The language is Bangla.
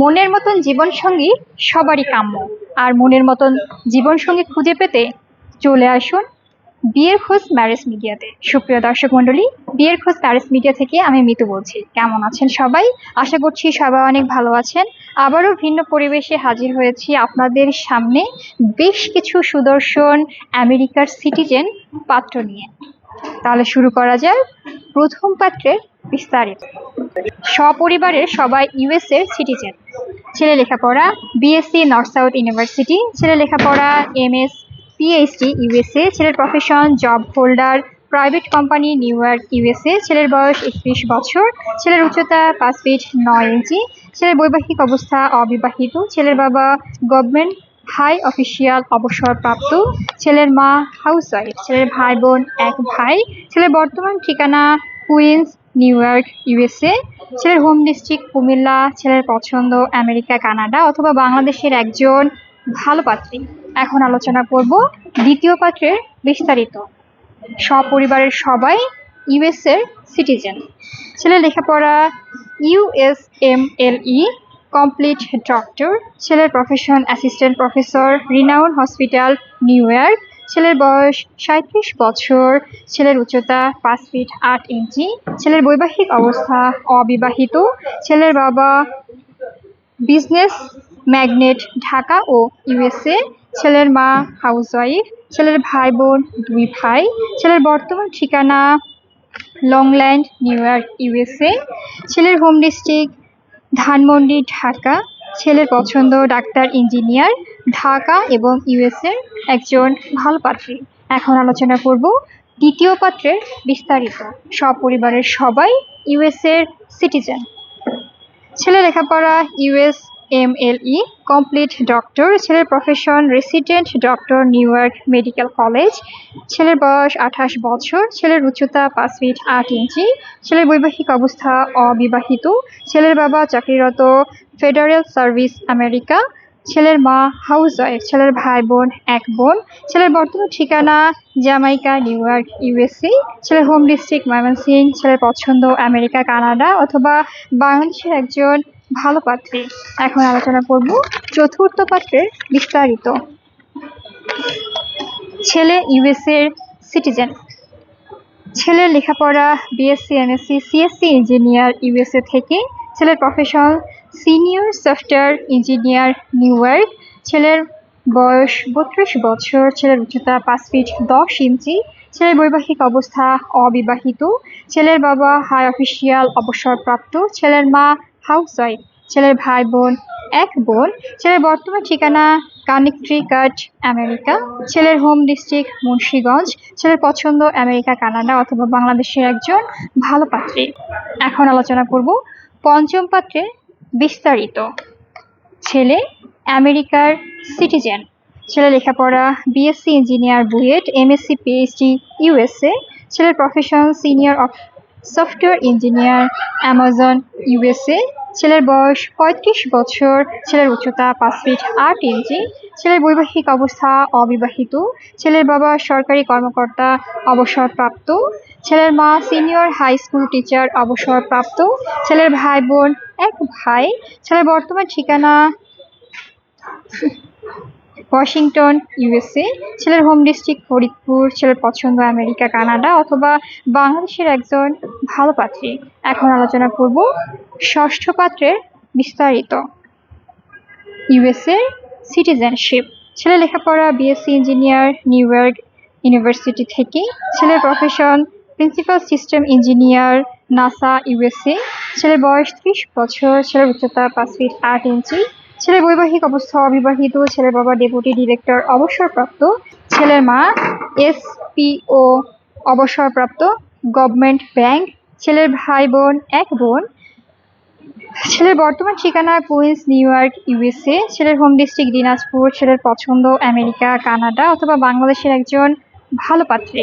মনের মতন জীবনসঙ্গী সবারই কাম্য। আর মনের মতন জীবনসঙ্গী খুঁজে পেতে চলে আসুন বিয়ের খোঁজ ম্যারেজ মিডিয়াতে। সুপ্রিয় দর্শক মণ্ডলী, বিয়ের খোঁজ ম্যারেজ মিডিয়া থেকে আমি মিতু বলছি। কেমন আছেন সবাই? আশা করছি সবাই অনেক ভালো আছেন। আবারও ভিন্ন পরিবেশে হাজির হয়েছি আপনাদের সামনে বেশ কিছু সুদর্শন আমেরিকার সিটিজেন পাত্র নিয়ে। তাহলে শুরু করা যায় প্রথম পাত্রের বিস্তারিত। সপরিবারের সবাই ইউএস এর সিটিজেন। ছেলে লেখাপড়া, বিএসসি, নর্থ সাউথ ইউনিভার্সিটি। ছেলে লেখাপড়া, এমএস, পিএইচডি, ইউএসএ। ছেলের profession, job holder, private company, New York, USA. ছেলের বয়স একত্রিশ বছর। ছেলের উচ্চতা পাঁচ ফিট নয় ইঞ্চি। ছেলের বৈবাহিক অবস্থা অবিবাহিত। ছেলের বাবা গভর্নমেন্ট হাই অফিসিয়াল অবসরপ্রাপ্ত ছেলের মা হাউসওয়াইফ। ছেলের ভাই বোন এক ভাই। ছেলের বর্তমান ঠিকানা কুইন্স, নিউ ইয়র্ক ইউএসএ ছেলের হোম ডিস্ট্রিক্ট কুমিল্লা। ছেলের পছন্দ আমেরিকা, কানাডা অথবা বাংলাদেশের একজন ভালো পাত্রী। এখন আলোচনা করব দ্বিতীয় পাত্রের বিস্তারিত। সপরিবারের সবাই ইউএস এর সিটিজেন। ছেলে লেখাপড়া ইউএসএমএলই কমপ্লিট ডক্টর ছেলের profession assistant professor renowned hospital New York ছেলের বয়স সাঁত্রিশ বছর, ছেলের উচ্চতা পাঁচ ফিট আট ইঞ্চি ছেলের বৈবাহিক অবস্থা অবিবাহিত, ছেলের বাবা বিজনেস ম্যাগনেট ঢাকা ও ইউএসএ ছেলের মা হাউসওয়াইফ ছেলের ভাই বোন দুই ভাই, ছেলের বর্তমান ঠিকানা লংল্যান্ড নিউ ইয়র্ক ইউএসএ ছেলের হোম ডিস্ট্রিক্ট ধানমন্ডি, ঢাকা। ছেলের পছন্দ ডাক্তার, ইঞ্জিনিয়ার, ঢাকা এবং ইউএসএর একজন ভালো পাত্রী। এখন আলোচনা করব দ্বিতীয় পাত্রের বিস্তারিত। সপরিবারের সবাই ইউএসএর সিটিজেন। ছেলে লেখাপড়া, US M L E complete doctor ছেলের profession resident doctor New York medical college ছেলের বয়স আঠাশ বছর, ছেলের উচ্চতা পাঁচ ফিট আট ইঞ্চি, ছেলের বৈবাহিক অবস্থা অবিবাহিত, ছেলের বাবা চাকরিরত ফেডারেল সার্ভিস আমেরিকা ছেলের মা হাউস ওয়াইফ ছেলের ভাই বোন এক বোন, ছেলের বর্তমান ঠিকানা জামাইকা নিউ ইয়র্ক ইউএসএ ছেলের হোম ডিস্ট্রিক্ট ময়মনসিং ছেলের পছন্দ আমেরিকা কানাডা অথবা বাংলাদেশের একজন ভালো পাত্রী এখন আলোচনা করব চতুর্থ পাত্রের বিস্তারিত। ছেলে ইউএসএর সিটিজেন। ছেলের লেখাপড়া BSc, MSc, CSC engineer USA থেকে ছেলের professional senior software engineer New York ছেলের বয়স বত্রিশ বছর, ছেলের উচ্চতা পাঁচ ফিট দশ ইঞ্চি। ছেলের বৈবাহিক অবস্থা অবিবাহিত। ছেলের বাবা হাই অফিসিয়াল অবসরপ্রাপ্ত। ছেলের মা হাউসওয়াইফ, ছেলের ভাই বোন এক বোন, ছেলের বর্তমান ঠিকানা কানেকট্রিকাট আমেরিকা, ছেলের হোম ডিস্ট্রিক্ট মুন্সীগঞ্জ, ছেলের পছন্দ আমেরিকা, কানাডা অথবা বাংলাদেশের একজন ভালো পাত্রী। এখন আলোচনা করব পঞ্চম পাত্রে বিস্তারিত। ছেলে আমেরিকার সিটিজেন। ছেলে লেখাপড়া BSc engineer BUET MSc PhD USA ছেলের profession senior of software engineer Amazon USA ছেলের বয়স পঁয়ত্রিশ বছর, ছেলের উচ্চতা পাঁচ ফিট আট ইঞ্চি ছেলের বৈবাহিক অবস্থা অবিবাহিত, ছেলের বাবা সরকারি কর্মকর্তা অবসরপ্রাপ্ত, ছেলের মা সিনিয়র হাই স্কুল টিচার অবসরপ্রাপ্ত, ছেলের ভাই বোন এক ভাই, ছেলের বর্তমান ঠিকানা ওয়াশিংটন, ইউএসএ, ছেলের হোম ডিস্ট্রিক্ট ফরিদপুর, ছেলের পছন্দ আমেরিকা, কানাডা অথবা বাংলাদেশের একজন ভালো পাত্রী। এখন আলোচনা করব ষষ্ঠ পাত্রের বিস্তারিত। USA citizenship. ছেলে লেখাপড়া BSc engineer New York university থেকে। ছেলের profession principal system engineer NASA USA ছেলের বয়স ত্রিশ বছর। ছেলের উচ্চতা পাঁচ ফিট আট ইঞ্চি ছেলের বৈবাহিক অবস্থা অবিবাহিত, ছেলের বাবা ডেপুটি ডিরেক্টর, অবসরপ্রাপ্ত, ছেলের মা এসপিও অবসরপ্রাপ্ত গভর্নমেন্ট ব্যাংক, ছেলের ভাই বোন এক বোন, ছেলের বর্তমান ঠিকানা কুইন্স, নিউ ইয়র্ক ইউএসএ ছেলের হোম ডিস্ট্রিক্ট দিনাজপুর, ছেলের পছন্দ আমেরিকা, কানাডা অথবা বাংলাদেশের একজন ভালো পাত্রী।